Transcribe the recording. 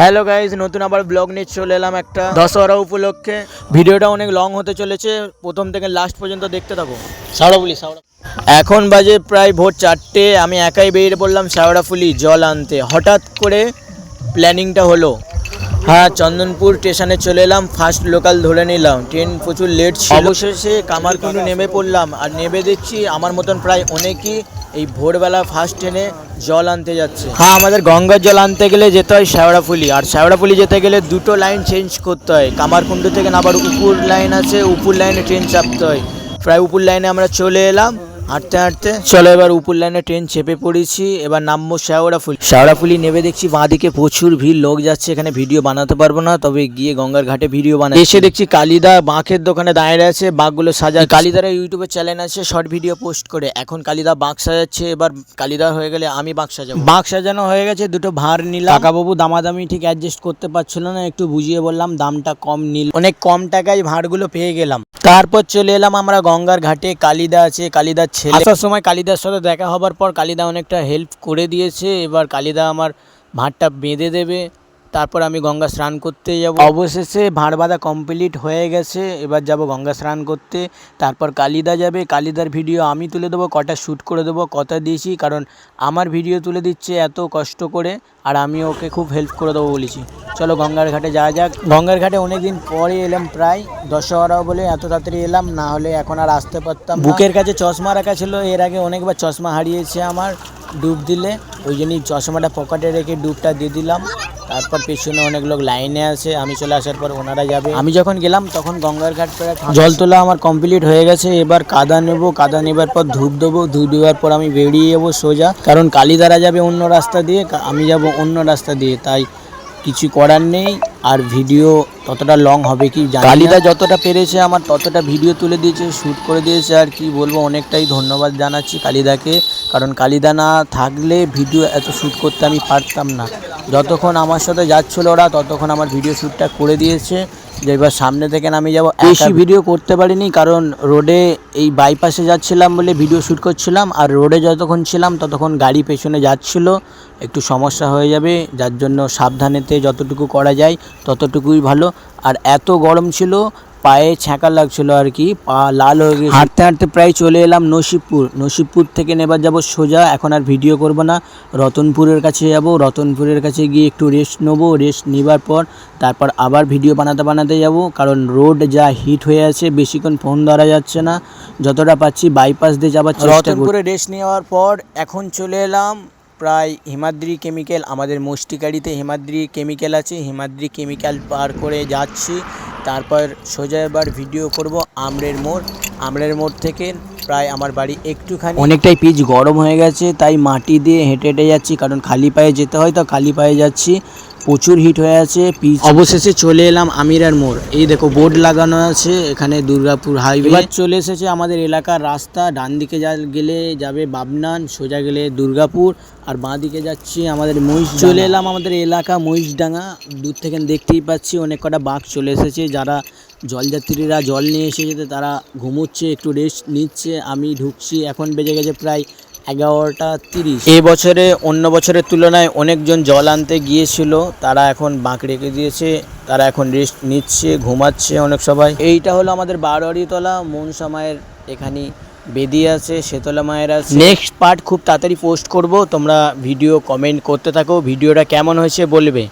Hello guys নতুন আবার blog নিয়ে চলে এলাম একটা দশহরা উপলক্ষে। ভিডিওটা অনেক লং হতে চলেছে প্রথম থেকে লাস্ট পর্যন্ত দেখতে থাকো। সাউড়াবুলি সাউড়া এখন বাজে প্রায় ভোর চারটে আমি একাই বেরিয়ে পড়লাম শ্যাওড়াফুলি জল আনতে। হঠাৎ করে প্ল্যানিংটা হলো। হ্যাঁ চন্দনপুর স্টেশনে চলে এলাম ফার্স্ট লোকাল ধরে নিলাম। ট্রেন প্রচুর লেট ছিল। অবশেষে কামারকুণ্ডু নেমে পড়লাম। আর নেমে দেখছি আমার মতন প্রায় অনেকই এই ভোরবেলা ফার্স্ট ট্রেনে জল আনতে যাচ্ছে। হ্যাঁ আমাদের গঙ্গার জল আনতে গেলে যেতে হয় শ্যাওড়াফুলি। আর শ্যাওড়াফুলি যেতে গেলে দুটো লাইন চেঞ্জ করতে হয়। কামারকুণ্ড থেকে আবার উপুর লাইন আছে, উপুর লাইনে ট্রেন চাপতে হয়। প্রায় উপুর লাইনে আমরা চলে এলাম। হাঁটতে হাঁটতে। চলো এবার উপর লাইনে ট্রেন চেপে পড়েছি। এবার নামবো শ্যাওড়াফুলি শ্যাওড়াফুলি নেমে দেখছি বাঁদিকে প্রচুর ভিড় লোক যাচ্ছে এখানে ভিডিও বানাতে পারব না। তবে গিয়ে গঙ্গার ঘাটে ভিডিও বানাই। এসে দেখছি কালিদা বাঁকের দোকানে দাঁড়িয়ে আছে বাঁকগুলো সাজা কালিদার ইউটিউবে চ্যানেল আছে শর্ট ভিডিও পোস্ট করে। এখন কালিদা বাঁক সাজাচ্ছে এবার কালিদা হয়ে গেলে আমি বাঁক সাজাবো। বাঁক সাজানো হয়ে গেছে দুটো ভার নিলাম। কাকাবাবু দামাদামি ঠিক অ্যাডজাস্ট করতে পারছিল না একটু বুঝিয়ে বললাম দামটা কম নিল। অনেক কম টাকায় ভাঁড়গুলো পেয়ে গেলাম। তারপর চলে এলাম আমরা গঙ্গার ঘাটে। কালিদা আছে কালিদার ছেলে আসার সময় কালিদার সাথে দেখা হবার পর কালিদা অনেকটা হেল্প করে দিয়েছে। এবার কালিদা আমার ভাঁড়টা বেঁধে দেবে। তারপর আমি গঙ্গা স্নান করতে যাব। অবশেষে ভাঁড় বাঁধা কমপ্লিট হয়ে গেছে। এবার যাব গঙ্গা স্নান করতে। তারপর কালিদা যাবে। কালিদার ভিডিও আমি তুলে দেবো কটা শ্যুট করে দেবো কথা দিয়েছি। কারণ আমার ভিডিও তুলে দিচ্ছে এত কষ্ট করে। আর আমি ওকে খুব হেল্প করে দেবো বলেছি। চলো গঙ্গার ঘাটে যাওয়া যাক। গঙ্গার ঘাটে অনেকদিন পরে এলাম প্রায় দশহরা বলে এত তাড়াতাড়ি এলাম না হলে এখন আর আসতে পারতাম বুকের কাছে চশমা রাখা ছিল এর আগে অনেকবার চশমা হারিয়েছে আমার ডুব দিলে ওই জন্যই চশমাটা পকেটে রেখে ডুবটা দিয়ে দিলাম। তারপর পেছনে অনেক লোক লাইনে আছে আমি চলে আসার পর ওনারা যাবে। আমি যখন গেলাম তখন গঙ্গার ঘাট প্রায় জল তোলা আমার কমপ্লিট হয়ে গেছে এবার কাদা নেব কাদা নেবার পর ধূপ দেবো ধূপ দেওয়ার পর আমি বেরিয়ে যাব সোজা। কারণ কালীদারা যাবে অন্য রাস্তা দিয়ে আমি যাব অন্য রাস্তা দিয়ে তাই কিছু করার নেই আর ভিডিও ততটা লং হবে কি কালিদা যতটা পেরেছে আমার ততটা ভিডিও তুলে দিয়েছে শ্যুট করে দিয়েছে আর কি বলব অনেকটাই ধন্যবাদ জানাচ্ছি কালিদাকে। কারণ কালিদা না থাকলে ভিডিও এত শ্যুট করতে আমি পারতাম না। যতক্ষণ আমার সাথে যাচ্ছিল ওরা ততক্ষণ আমার ভিডিও শ্যুটটা করে দিয়েছে। যে এবার সামনে থেকে আমি যাব বেশি ভিডিও করতে পারিনি কারণ রোডে এই বাইপাসে যাচ্ছিলাম বলে ভিডিও শ্যুট করছিলাম আর রোডে যতক্ষণ ছিলাম ততক্ষণ গাড়ি পেছনে যাচ্ছিল। একটু সমস্যা হয়ে যাবে যার জন্য সাবধানেতে যতটুকু করা যায় ততটুকুই ভালো। আর এত গরম ছিল পায়ে ছ্যাঁকা লাগছিল আর কি পা লাল হয়ে গেছে হাঁটতে হাঁটতে প্রায় চলে এলাম নসিবপুর। নসিবপুর থেকে নেবার যাব সোজা এখন আর ভিডিও করব না। রতনপুরের কাছে যাব রতনপুরের কাছে গিয়ে একটু রেস্ট নেব। রেস্ট নেবার পর তারপর আবার ভিডিও বানাতে বানাতে যাব কারণ রোড যা হিট হয়ে আছে বেশিক্ষণ ফোন ধরা যাচ্ছে না। যতটা পাচ্ছি বাইপাস দিয়ে যাবার রতনপুরে রেস্ট নেওয়ার পর এখন চলে এলাম প্রায় হিমাদ্রি কেমিক্যাল, আমাদের মুষ্টিকারিতে হিমাদ্রি কেমিক্যাল আছে, হিমাদ্রি কেমিক্যাল পার করে যাচ্ছি। তারপর সোজা এবার ভিডিও করব আমরের মোড়। আমরের মোড় থেকে প্রায় আমার বাড়ি একটুখানি। অনেকটাই পিচ গরম হয়ে গেছে, তাই মাটি দিয়ে হেঁটে হেঁটে যাচ্ছি, কারণ খালি পায়ে যেতে হয়, তো খালি পায়ে যাচ্ছি। প্রচুর হিট হয়ে আছে পিচ অবশেষে চলে এলাম আমিরার মোড়। এই দেখো বোর্ড লাগানো আছে এখানে দুর্গাপুর হাইওয়ে। এবার চলে এসেছে আমাদের এলাকার রাস্তা ডান দিকে যা গেলে যাবে বাবনান সোজা গেলে দুর্গাপুর আর বাঁ দিকে যাচ্ছি আমাদের মহিষ চলে এলাম আমাদের এলাকা মহিষডাঙ্গা। দূর থেকে দেখতেই পাচ্ছি অনেক কটা বাঘ চলে এসেছে। যারা জলযাত্রীরা জল নিয়ে এসেছে তারা ঘুমোচ্ছে একটু রেস্ট নিচ্ছে। আমি ঢুকছি এখন বেজে গেছে প্রায় এগারোটা তিরিশ। এ বছরে অন্য বছরের তুলনায় অনেকজন জল আনতে গিয়েছিল তারা এখন বাঁক রেখে দিয়েছে তারা এখন রেস্ট নিচ্ছে ঘুমাচ্ছে অনেক সবাই। এইটা হলো আমাদের বারোয়ারিতলা মনসা মায়ের এখানে বেদি আছে শেতলা মায়ের আছে। নেক্সট পার্ট খুব তাড়াতাড়ি পোস্ট করব তোমরা ভিডিও কমেন্ট করতে থাকো ভিডিওটা কেমন হয়েছে বলবে।